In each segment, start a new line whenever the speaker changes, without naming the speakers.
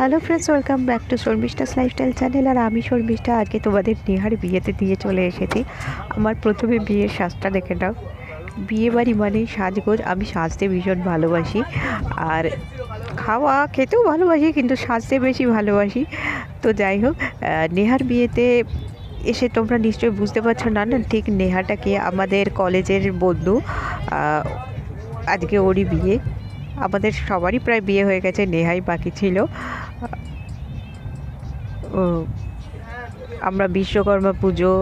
Hello friends welcome back to Sharmistha's lifestyle channel আর আমি শর্মিষ্ঠা আজকে তোমাদের নেহার বিয়েতে দিয়ে চলে এসেছি। আমার প্রথমে বিয়ের সাজটা দেখে নাও। বিয়ে বাড়ি মানে সাজগোজ। আমি সাজতে ভীষণ ভালোবাসি। আর খাওয়া খেতেও ভালোবাসি, কিন্তু সাজতে বেশি ভালোবাসি। তো যাই হোক নেহার বিয়েতে এসে তোমরা নিশ্চয়ই বুঝতে পারছ না না, ঠিক নেহাটাকে আমাদের কলেজের বন্ধু আজকে ওরই বিয়ে। আমাদের সবারই প্রায় বিয়ে হয়ে গেছে, নেহাই বাকি ছিল। আমরা বিশ্বকর্মা পুজো,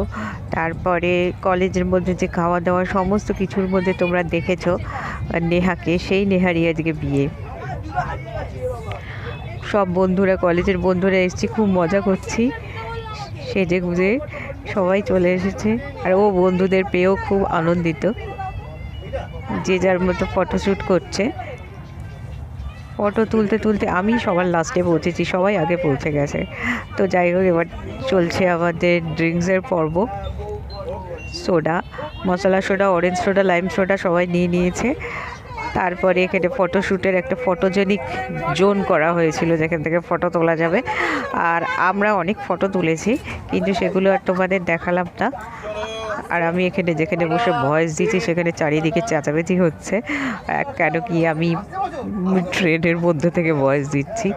তারপরে কলেজের মধ্যে যে খাওয়া দাওয়া সমস্ত কিছুর মধ্যে তোমরা দেখেছ, নেহাকে, সেই নেহারই আজকে বিয়ে। সব বন্ধুরা, কলেজের বন্ধুরা এসেছি, খুব মজা করছি। সেজে গুজে সবাই চলে এসেছে, আর ও বন্ধুদের পেয়েও খুব আনন্দিত। যে যার মতো ফটোশ্যুট করছে ফটো তুলতে তুলতে আমি সবার লাস্টে পৌঁছেছি, সবাই আগে পৌঁছে গেছে। তো যাই হোক, এবার চলছে আমাদের ড্রিঙ্কসের পর্ব। Soda masala soda orange soda lime soda সবাই নিয়ে নিয়েছে। তারপরে এখানে ফটোশ্যুটের একটা ফটোজেনিক জোন করা হয়েছিল, যেখান থেকে ফটো তোলা যাবে। আর আমরা অনেক ফটো তুলেছি, কিন্তু সেগুলো আর তোমাদের দেখালাম না। আর আমি এখানে যেখানে বসে ভয়েস দিচ্ছি সেখানে চারিদিকে চেঁচামেচি হচ্ছে। কেন কি আমি ট্রেনের মধ্যে থেকে ভয়েস দিচ্ছি।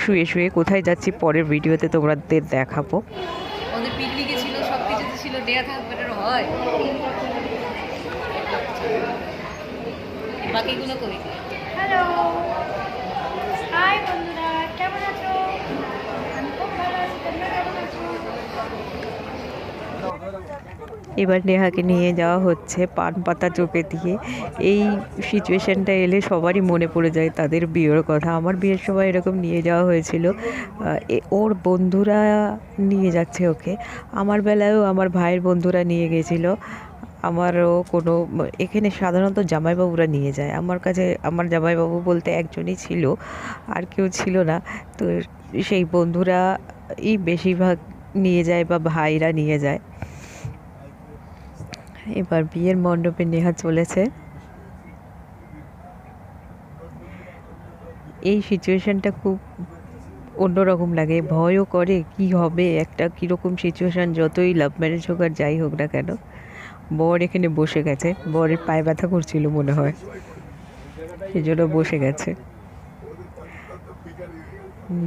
শুয়ে শুয়ে কোথায় যাচ্ছি পরের ভিডিওতে তোমাদের দেখাবো।
ওদের পিকনিকে ছিল সব কিছুতে ছিল দেয়া থাকবে হয়। বাকিগুলো
হ্যালো হাই বন্ধুরা কেমন আছো আমি খুব ভালো আছি তোমরা কেমন আছো
এবার নেহাকে নিয়ে যাওয়া হচ্ছে পান পাতা চোখে দিয়ে। এই সিচুয়েশানটা এলে সবারই মনে পড়ে যায় তাদের বিয়ের কথা। আমার বিয়ের সময় এরকম নিয়ে যাওয়া হয়েছিল। ওর বন্ধুরা নিয়ে যাচ্ছে ওকে। আমার বেলায়ও আমার ভাইয়ের বন্ধুরা নিয়ে গেছিল। আমারও কোনো, এখানে সাধারণত জামাইবাবুরা নিয়ে যায়। আমার কাছে, আমার জামাইবাবু বলতে একজনই ছিল, আর কেউ ছিল না। তো সেই বন্ধুরা এই বেশিরভাগ নিয়ে যায় বা ভাইরা নিয়ে যায়। এবার বিয়ের মণ্ডপে নেহা চলেছে। এই সিচুয়েশনটা খুব অন্যরকম লাগে, ভয়ও করে কি হবে, একটা কীরকম সিচুয়েশান, যতই লাভ ম্যারেজ হোক আর যাই হোক না কেন। বর এখানে বসে গেছে, বরের পায়ে ব্যথা করছিল মনে হয়, সেজন্য বসে গেছে।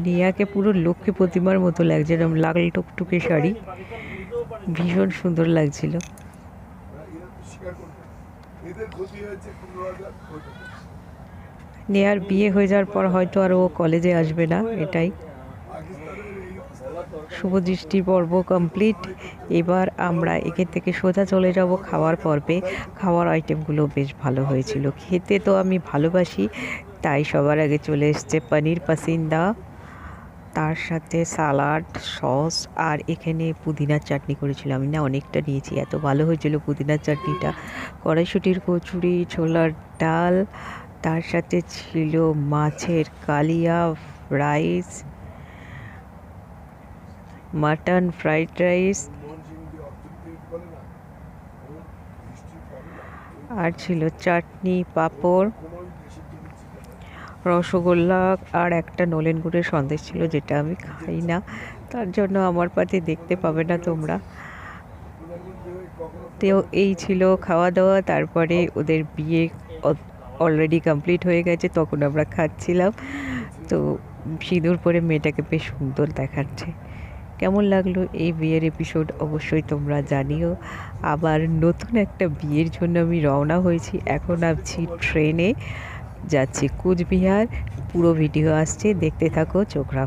নিয়াকে পুরো লক্ষ্মী প্রতিমার মতো লাগছে এরকম লাল টুকটুকে শাড়ি, ভীষণ সুন্দর লাগছিল। নেয়ার বিয়ে হয়ে যাওয়ার পর হয়তো আর ও কলেজে আসবে না, এটাই। শুভ দৃষ্টি পর্ব কমপ্লিট। এবার আমরা এখান থেকে সোজা চলে যাব খাওয়ার পর্বে। খাওয়ার আইটেমগুলো বেশ ভালো হয়েছিল। খেতে তো আমি ভালোবাসি, তাই সবার আগে চলে এসছে পনির পাসিন্দা। তার সাথে সালাড, সস আর এখানে পুদিনার চাটনি করেছিল। আমি না অনেকটা নিয়েছি। এত ভালো হয়েছিল পুদিনার চাটনিটা। কড়াইশুটির কচুরি, ছোলার ডাল, তার সাথে ছিল মাছের কালিয়া, রাইস, মাটন ফ্রাইড রাইস আর ছিল চাটনি, পাঁপড়। রসগোল্লা আর একটা নলেন গুড়ের সন্দেশ ছিল যেটা আমি খাই না। তার জন্য আমার পাতে দেখতে পাবে না তোমরা। তো এই ছিল খাওয়া দাওয়া তারপরে ওদের বিয়ে অলরেডি কমপ্লিট হয়ে গেছে, তখন আমরা খাচ্ছিলাম। তো সিঁদুর পরে মেয়েটাকে বেশ সুন্দর দেখাচ্ছে। কেমন লাগল এই বিয়ের এপিসোড অবশ্যই তোমরা জানিও। আবার নতুন একটা বিয়ের জন্য আমি রওনা হয়েছি, এখন আছি ট্রেনে। যাচ্ছি। কুচবিহার পুরো ভিডিও আসছে দেখতে থাকো চোখ রাখো।